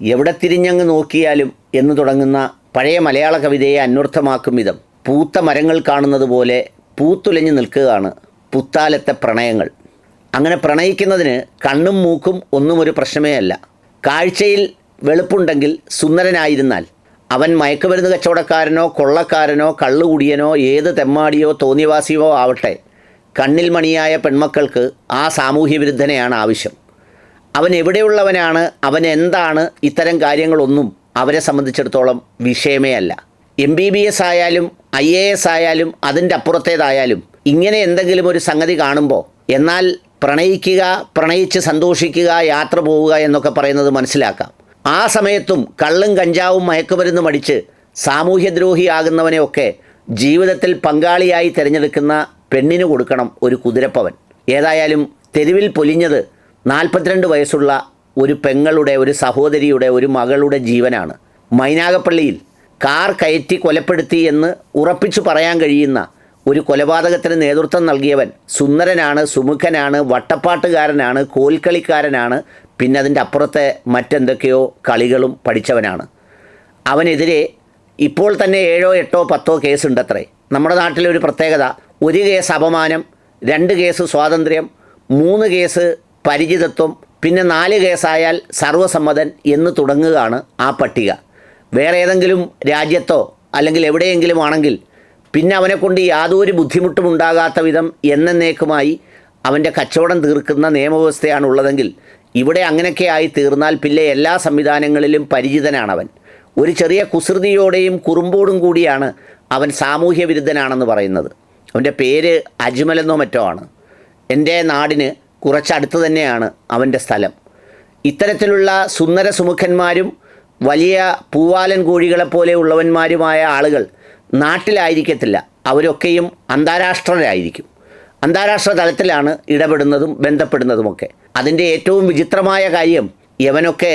എവിടെ തിരിഞ്ഞങ്ങ് നോക്കിയാലും എന്ന് തുടങ്ങുന്ന പഴയ മലയാള കവിതയെ അന്വർത്ഥമാക്കും വിധം പൂത്ത മരങ്ങൾ കാണുന്നത് പോലെ പൂത്തുലഞ്ഞു നിൽക്കുകയാണ് പുത്താലത്തെ പ്രണയങ്ങൾ. അങ്ങനെ പ്രണയിക്കുന്നതിന് കണ്ണും മൂക്കും ഒന്നും ഒരു പ്രശ്നമേ അല്ല. കാഴ്ചയിൽ വെളുപ്പുണ്ടെങ്കിൽ സുന്ദരനായിരുന്നാൽ അവൻ മയക്കുമരുന്ന് കച്ചവടക്കാരനോ കൊള്ളക്കാരനോ കള്ളുകുടിയനോ ഏത് തെമ്മാടിയോ തോന്നിവാസിയോ ആവട്ടെ കണ്ണിൽ മണിയായ പെൺമക്കൾക്ക് ആ സാമൂഹ്യ വിരുദ്ധനെയാണ് ആവശ്യം. അവൻ എവിടെയുള്ളവനാണ് അവൻ എന്താണ് ഇത്തരം കാര്യങ്ങളൊന്നും അവരെ സംബന്ധിച്ചിടത്തോളം വിഷയമേ അല്ല. എം ബി ബി എസ് ആയാലും ഐ എ എസ് ആയാലും അതിന്റെ അപ്പുറത്തേതായാലും ഇങ്ങനെ എന്തെങ്കിലും ഒരു സംഗതി കാണുമ്പോൾ എന്നാൽ പ്രണയിക്കുക പ്രണയിച്ച് സന്തോഷിക്കുക യാത്ര പോവുക എന്നൊക്കെ പറയുന്നത് മനസ്സിലാക്കാം. ആ സമയത്തും കള്ളും കഞ്ചാവും മയക്കുമരുന്നും അടിച്ച് സാമൂഹ്യദ്രോഹിയാകുന്നവനെയൊക്കെ ജീവിതത്തിൽ പങ്കാളിയായി തിരഞ്ഞെടുക്കുന്ന പെണ്ണിന് കൊടുക്കണം ഒരു കുതിരപ്പവൻ. ഏതായാലും തെരുവിൽ പൊലിഞ്ഞത് നാൽപ്പത്തിരണ്ട് വയസ്സുള്ള ഒരു പെങ്ങളുടെ ഒരു സഹോദരിയുടെ ഒരു മകളുടെ ജീവനാണ്. മൈനാഗപ്പള്ളിയിൽ കാർ കയറ്റി കൊലപ്പെടുത്തി എന്ന് ഉറപ്പിച്ചു പറയാൻ കഴിയുന്ന ഒരു കൊലപാതകത്തിന് നേതൃത്വം നൽകിയവൻ സുന്ദരനാണ് സുമുഖനാണ് വട്ടപ്പാട്ടുകാരനാണ് കോൽക്കളിക്കാരനാണ് പിന്നെ അതിന്റെ അപ്പുറത്തെ മറ്റെന്തൊക്കെയോ കളികളും പഠിച്ചവനാണ്. അവനെതിരെ ഇപ്പോൾ തന്നെ ഏഴോ എട്ടോ പത്തോ കേസുണ്ടത്രേ. നമ്മുടെ നാട്ടിലെ ഒരു പ്രത്യേകത ഒരു കേസ് അപമാനം രണ്ട് കേസ് സ്വാതന്ത്ര്യം മൂന്ന് കേസ് പരിചിതത്വം പിന്നെ നാല് കേസായാൽ സർവസമ്മതൻ എന്ന് തുടങ്ങുകയാണ് ആ പട്ടിക. വേറെ ഏതെങ്കിലും രാജ്യത്തോ അല്ലെങ്കിൽ എവിടെയെങ്കിലും ആണെങ്കിൽ പിന്നെ അവനെക്കൊണ്ട് യാതൊരു ബുദ്ധിമുട്ടും ഉണ്ടാകാത്ത വിധം എന്നേക്കുമായി അവന്റെ കച്ചവടം തീർക്കുന്ന നിയമവ്യവസ്ഥയാണുള്ളതെങ്കിൽ ഇവിടെ അങ്ങനെയൊക്കെ ആയി തീർന്നാൽ പിന്നെ എല്ലാ സംവിധാനങ്ങളിലും പരിചിതനാണവൻ. ഒരു ചെറിയ കുസൃതിയോടെയും കുറുമ്പോടും കൂടിയാണ് അവൻ സാമൂഹ്യ വിരുദ്ധനാണെന്ന് പറയുന്നത്. അവന്റെ പേര് അജ്മലെന്നോ മറ്റോ ആണ്. എന്റെ നാടിന് കുറച്ചടുത്ത് തന്നെയാണ് അവന്റെ സ്ഥലം. ഇത്തരത്തിലുള്ള സുന്ദര സുമുഖന്മാരും വലിയ പൂവാലൻ കോഴികളെപ്പോലെ ഉള്ളവന്മാരുമായ ആളുകൾ നാട്ടിലായിരിക്കത്തില്ല. അവരൊക്കെയും അന്താരാഷ്ട്രരായിരിക്കും. അന്താരാഷ്ട്ര തലത്തിലാണ് ഇടപെടുന്നതും ബന്ധപ്പെടുന്നതുമൊക്കെ. അതിന്റെ ഏറ്റവും വിചിത്രമായ കാര്യം യവനൊക്കെ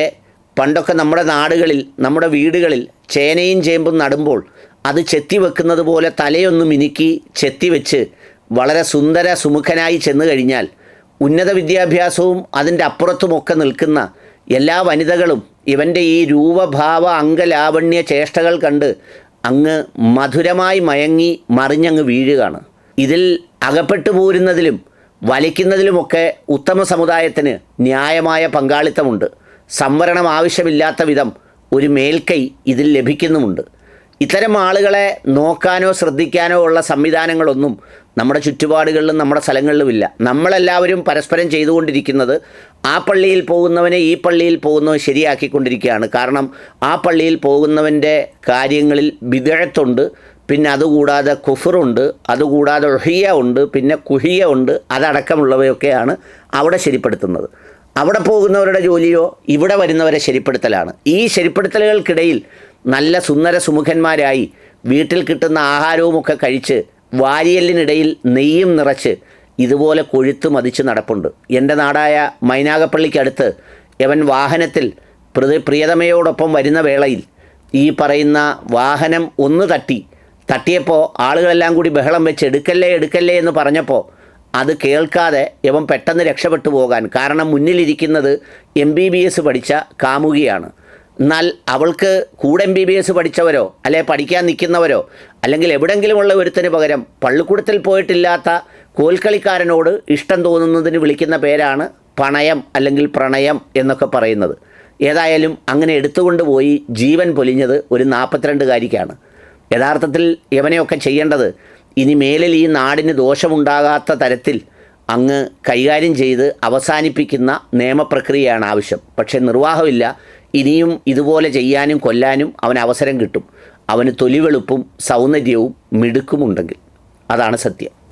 പണ്ടൊക്കെ നമ്മുടെ നാടുകളിൽ നമ്മുടെ വീടുകളിൽ ചേനയും ചേമ്പും നടുമ്പോൾ അത് ചെത്തി വെക്കുന്നത് പോലെ തലയൊന്ന് മിനുക്കി ചെത്തി വെച്ച് വളരെ സുന്ദര സുമുഖനായി ചെന്നു കഴിഞ്ഞാൽ ഉന്നത വിദ്യാഭ്യാസവും അതിന്റെ അപ്പുറത്തുമൊക്കെ നിൽക്കുന്ന എല്ലാ വനിതകളും ഇവന്റെ ഈ രൂപഭാവ അംഗലാവണ്യ ചേഷ്ടകൾ കണ്ട് അങ്ങ് മധുരമായി മയങ്ങി മറിഞ്ഞങ്ങ് വീഴുകയാണ്. ഇതിൽ അകപ്പെട്ടു പോരുന്നതിലും വലിക്കുന്നതിലുമൊക്കെ ഉത്തമ സമുദായത്തിന് ന്യായമായ പങ്കാളിത്തമുണ്ട്. സംവരണം ആവശ്യമില്ലാത്ത വിധം ഒരു മേൽക്കൈ ഇതിൽ ലഭിക്കുന്നുമുണ്ട്. ഇത്തരം ആളുകളെ നോക്കാനോ ശ്രദ്ധിക്കാനോ ഉള്ള സംവിധാനങ്ങളൊന്നും നമ്മുടെ ചുറ്റുപാടുകളിലും നമ്മുടെ സ്ഥലങ്ങളിലുമില്ല. നമ്മളെല്ലാവരും പരസ്പരം ചെയ്തുകൊണ്ടിരിക്കുന്നത് ആ പള്ളിയിൽ പോകുന്നവനെ ഈ പള്ളിയിൽ പോകുന്നവൻ ശരിയാക്കിക്കൊണ്ടിരിക്കുകയാണ്. കാരണം ആ പള്ളിയിൽ പോകുന്നവന്റെ കാര്യങ്ങളിൽ വിദഴത്തുണ്ട് പിന്നെ അതുകൂടാതെ കുഫറുണ്ട് അതുകൂടാതെ ഒഹിയ ഉണ്ട് പിന്നെ കുഹിയ ഉണ്ട് അതടക്കമുള്ളവയൊക്കെയാണ് അവിടെ ശരിപ്പെടുത്തുന്നത്. അവിടെ പോകുന്നവരുടെ ജോലിയോ ഇവിടെ വരുന്നവരെ ശരിപ്പെടുത്തലാണ്. ഈ ശരിപ്പെടുത്തലുകൾക്കിടയിൽ നല്ല സുന്ദര സുമുഖന്മാരായി വീട്ടിൽ കിട്ടുന്ന ആഹാരവുമൊക്കെ കഴിച്ച് വാരിയലിനിടയിൽ നെയ്യും നിറച്ച് ഇതുപോലെ കൊഴുത്തു മതിച്ച് നടപ്പുണ്ട്. എന്റെ നാടായ മൈനാഗപ്പള്ളിക്കടുത്ത് യവൻ വാഹനത്തിൽ പ്രതി പ്രിയതമയോടൊപ്പം വരുന്ന വേളയിൽ ഈ പറയുന്ന വാഹനം ഒന്ന് തട്ടി തട്ടിയപ്പോൾ ആളുകളെല്ലാം കൂടി ബഹളം വെച്ച് എടുക്കല്ലേ എടുക്കല്ലേ എന്ന് പറഞ്ഞപ്പോൾ അത് കേൾക്കാതെ ഇവൻ പെട്ടെന്ന് രക്ഷപ്പെട്ടു പോകാൻ കാരണം മുന്നിലിരിക്കുന്നത് എം ബി ബി എസ് പഠിച്ച കാമുകിയാണ്. എന്നാൽ അവൾക്ക് കൂടെ എം ബി ബി എസ് പഠിച്ചവരോ അല്ലെ പഠിക്കാൻ നിൽക്കുന്നവരോ അല്ലെങ്കിൽ എവിടെങ്കിലുമുള്ള ഒരുത്തിന് പകരം പള്ളിക്കൂടത്തിൽ പോയിട്ടില്ലാത്ത കോൽക്കളിക്കാരനോട് ഇഷ്ടം തോന്നുന്നതിന് വിളിക്കുന്ന പേരാണ് പണയം അല്ലെങ്കിൽ പ്രണയം എന്നൊക്കെ പറയുന്നത്. ഏതായാലും അങ്ങനെ എടുത്തുകൊണ്ട് പോയി ജീവൻ പൊലിഞ്ഞത് ഒരു നാൽപ്പത്തിരണ്ടുകാരിക്കാണ് യഥാർത്ഥത്തിൽ ഇവനെയൊക്കെ ചെയ്യേണ്ടത് ഇനി മേലിൽ ഈ നാടിന് ദോഷമുണ്ടാകാത്ത തരത്തിൽ അങ്ങ് കൈകാര്യം ചെയ്ത് അവസാനിപ്പിക്കുന്ന നിയമപ്രക്രിയയാണ് ആവശ്യം. പക്ഷേ നിർവാഹമില്ല. ഇനിയും ഇതുപോലെ ചെയ്യാനും കൊല്ലാനും അവന് അവസരം കിട്ടും. അവന് തൊലിവെളുപ്പും സൗന്ദര്യവും മിടുക്കുമുണ്ടെങ്കിൽ. അതാണ് സത്യം.